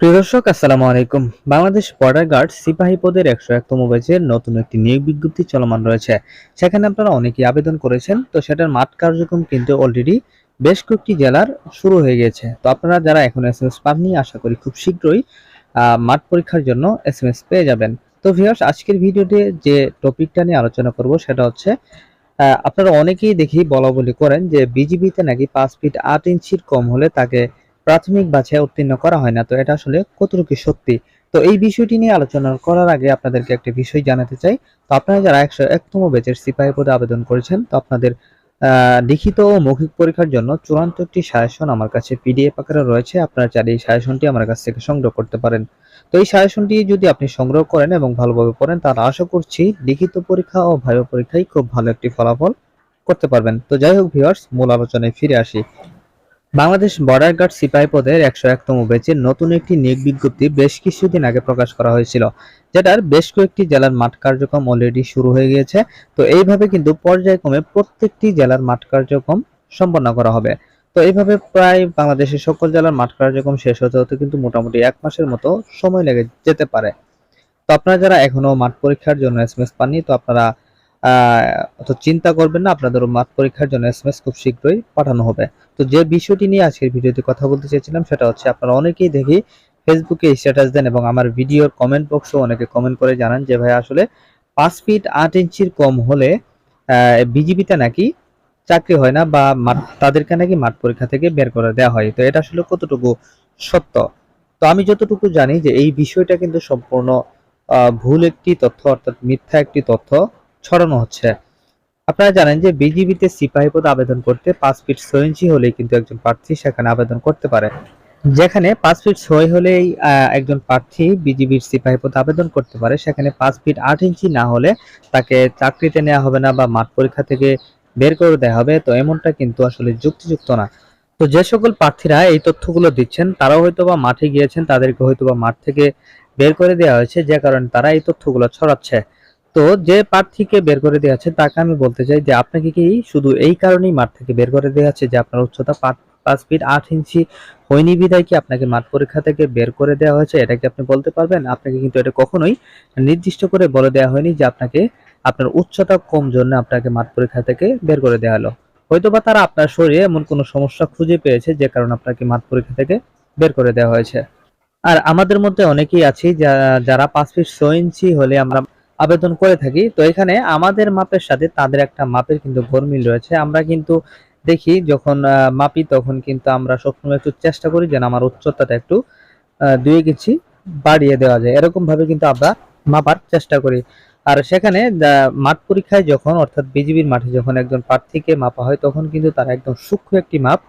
প্রিয় দর্শক, আসসালামু আলাইকুম। বাংলাদেশ বর্ডার গার্ড সিপাহী পদের একশো একতম ব্যাচের নতুন একটি নিয়োগ বিজ্ঞপ্তি চলমান রয়েছে। সেখানে আপনারা অনেকেই আবেদন করেছেন, তো সেটার মাঠ কার্যক্রম কিন্তু অলরেডি বেশ কয়েকটি জেলার শুরু হয়ে গেছে তো আপনারা যারা এখন এস এম এস পাননি, আশা করি খুব শীঘ্রই মাঠ পরীক্ষার জন্য এস এম এস পেয়ে যাবেন। তো ভিউয়ার্স আজকের ভিডিওতে যে টপিকটা নিয়ে আলোচনা করব, সেটা হচ্ছে আপনারা অনেকেই দেখি বলা বলি করেন যে বিজিবিতে নাকি পাঁচ ফিট আট ইঞ্চির কম হলে তাকে প্রাথমিক বাছাই উত্তীর্ণ করা হয় না, তো এটা আসলে কতটুকু সত্যি? তো এই বিষয়টি নিয়ে আলোচনা করার আগে আপনাদেরকে একটা বিষয় জানাতে চাই। তো আপনারা যারা একশো একতম ব্যাচের সিপাহী পদে আবেদন করেছেন, তো আপনাদের লিখিত ও মৌখিক পরীক্ষার জন্য চূড়ান্ত একটি সাজেশন আমার কাছে পিডিএফ আকারে রয়েছে। আপনারা চাইলে এই সাজেশনটি আমার কাছ থেকে সংগ্রহ করতে পারেন। তো এই সাজেশনটি যদি আপনি সংগ্রহ করেন এবং ভালোভাবে পড়েন, তাহলে আশা করছি লিখিত পরীক্ষা ও ভাইবা পরীক্ষায় খুব ভালো একটি ফলাফল করতে পারবেন। তো যাই হোক ভিউয়ার্স মূল আলোচনায় ফিরে আসি। বাংলাদেশ বর্ডার গার্ড সিপাহি পদের একশো একতম ব্যাচের নতুন একটি নিয়োগ বিজ্ঞপ্তি বেশ কিছুদিন আগে প্রকাশ করা হয়েছিল, যেটার বেশ কয়েকটি জেলার মাঠ কার্যক্রম অলরেডি শুরু হয়ে গিয়েছে। তো এইভাবে কিন্তু পর্যায়ক্রমে প্রত্যেকটি জেলার মাঠ কার্যক্রম সম্পন্ন করা হবে। তো এইভাবে প্রায় বাংলাদেশের সকল জেলার মাঠ কার্যক্রম শেষ হতে হতে কিন্তু মোটামুটি এক মাসের মতো সময় লেগে যেতে পারে। তো আপনারা যারা এখনও মাঠ পরীক্ষার জন্য এসএমএস পাননি, তো আপনারা অত চিন্তা করবেন না আপনাদের মাঠ পরীক্ষার জন্য এস এসএমএস খুব শীঘ্রই পাঠানো হবে। তো যে বিষয়টি নিয়ে আজকের ভিডিওতে কথা বলতে চেয়েছিলাম, সেটা হচ্ছে আপনারা অনেকেই দেখি ফেসবুকে স্ট্যাটাস দেন এবং আমার ভিডিওর কমেন্ট বক্সেও অনেকে কমেন্ট করে জানান যে, ভাই, আসলে পাঁচ ফিট আট ইঞ্চির কম হলে বিজিবিতে নাকি চাকরি হয় না বা তাদেরকে নাকি মাঠ পরীক্ষা থেকে বের করে দেওয়া হয়? তো এটা আসলে কতটুকু সত্য? তো আমি যতটুকু জানি যে, এই বিষয়টা কিন্তু সম্পূর্ণ ভুল একটি তথ্য, অর্থাৎ মিথ্যা একটি তথ্য ছড়ানো হচ্ছে। আপনারা জানেন যে বিজিবিতে সিপাহী পদে আবেদন করতে পাঁচ ফিট ছয় ইঞ্চি হলেই কিন্তু একজন প্রার্থী সেখানে আবেদন করতে পারে। যেখানে পাঁচ ফিট ছয় হলেই একজন প্রার্থী বিজিবির সিপাহী পদে আবেদন করতে পারে, সেখানে পাঁচ ফিট আট ইঞ্চি না হলে তাকে চাকরিতে নেওয়া হবে না বা মাঠ পরীক্ষা থেকে বের করে দেওয়া হবে। তো এমনটা কিন্তু আসলে যুক্তিযুক্ত না। তো যে সকল প্রার্থীরা এই তথ্যগুলো দিচ্ছেন, তারাও হয়তো বা মাঠে গিয়েছেন, তাদেরকে হয়তো বা মাঠ থেকে বের করে দেওয়া হয়েছে, যে কারণে তারা এই তথ্যগুলো ছড়াচ্ছে। তো যে প্রার্থীকে বের করে দেওয়া আছে, তাকে আমি বলতে চাই যে আপনাকে কি শুধু এই কারণেই মাঠ থেকে বের করে দেওয়া আছে যে আপনার উচ্চতা পাঁচ ফিট আট ইঞ্চি হয়নি বিধায় কি আপনাকে মাঠ পরীক্ষা থেকে বের করে দেওয়া হয়েছে? এটা কি আপনি বলতে পারবেন? আপনাকে কিন্তু এটা কখনোই নির্দিষ্ট করে বলে দেওয়া হয়নি যে আপনাকে, আপনার উচ্চতা কম জন্য আপনাকে মাঠ পরীক্ষা থেকে বের করে দেওয়া হলো। হয়তোবা তারা আপনার শরীরে এমন কোনো সমস্যা খুঁজে পেয়েছে যে কারণে আপনাকে মাঠ পরীক্ষা থেকে বের করে দেওয়া হয়েছে। আর আমাদের মধ্যে অনেকেই আছি যারা পাঁচ ফিট ছয় ইঞ্চি হলে আমরা আবেদন করে থাকি। তো এখানে আমাদের মাপের সাথে তাদের একটা মাপের কিন্তু গরমিল রয়েছে। আমরা কিন্তু দেখি যখন মাপি তখন কিন্তু আমরা সবসময় একটু চেষ্টা করি যেন আমার উচ্চতাটা একটু দুই ইঞ্চি বাড়িয়ে দেওয়া যায়। এরকম ভাবে কিন্তু আমরা মাপার চেষ্টা করি। আর সেখানে মাঠ পরীক্ষায় যখন, অর্থাৎ বিজিবির মাঠে যখন একজন প্রার্থীকে মাপা হয়, তখন কিন্তু তারা একদম সূক্ষ্ম একটি মাপ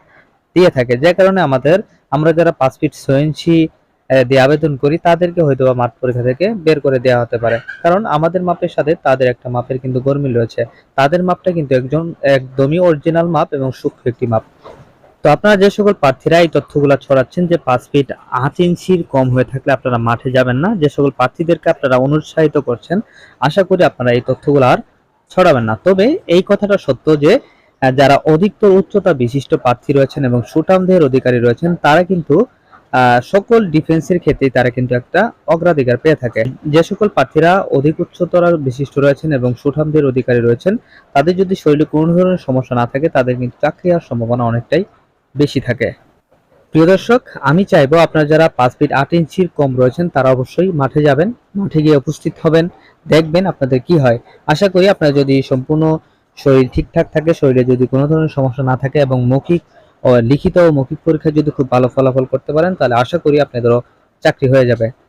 দিয়ে থাকে। যে কারণে আমাদের, আমরা যারা পাঁচ ফিট ছয় ইঞ্চি দিয়ে আবেদন করি, তাদেরকে হয়তো বা মাঠ পরীক্ষা থেকে বের করে দেওয়া হতে পারে। কারণ আমাদের মাপের সাথে তাদের একটা মাপের কিন্তু গরমিল রয়েছে। তাদের মাপটা কিন্তু একজন, একদমই অরিজিনাল মাপ এবং সূক্ষ্ম একটি মাপ। তো আপনারা যে সকল প্রার্থীরা এই তথ্যগুলো ছড়াচ্ছেন যে পাঁচ ফিট আট ইঞ্চির কম হয়ে থাকলে আপনারা মাঠে যাবেন না, যে সকল প্রার্থীদেরকে আপনারা অনুৎসাহিত করছেন, আশা করি আপনারা এই তথ্যগুলো আর ছড়াবেন না। তবে এই কথাটা সত্য যে যারা অধিকতর উচ্চতা বিশিষ্ট প্রার্থী রয়েছেন এবং সুঠামদের অধিকারী রয়েছেন, তারা কিন্তু সকল ডিফেন্সের ক্ষেত্রে তারা কিন্তু একটা অগ্রাধিকার পেয়ে থাকে। যে সকল প্রার্থীরা অধিক উচ্চতর বিশিষ্ট রয়েছেন এবং সুঠামদের অধিকারী রয়েছেন, তাদের যদি শরীরে কোনো ধরনের সমস্যা না থাকে, তাদের কিন্তু চাকরি হওয়ার সম্ভাবনা অনেকটাই বেশি থাকে। প্রিয় দর্শক, আমি চাইব আপনারা যারা পাঁচ ফিট আট ইঞ্চির কম রয়েছেন, তারা অবশ্যই মাঠে যাবেন, মাঠে গিয়ে উপস্থিত হবেন, দেখবেন আপনাদের কি হয়। আশা করি আপনারা যদি সম্পূর্ণ শরীর ঠিকঠাক থাকে, শরীরে যদি কোনো ধরনের সমস্যা না থাকে এবং মৌখিক লিখিত ও মৌখিক পরীক্ষায় যদি খুব ভালো ফলাফল করতে পারেন, তাহলে আশা করি আপনাদেরও চাকরি হয়ে যাবে।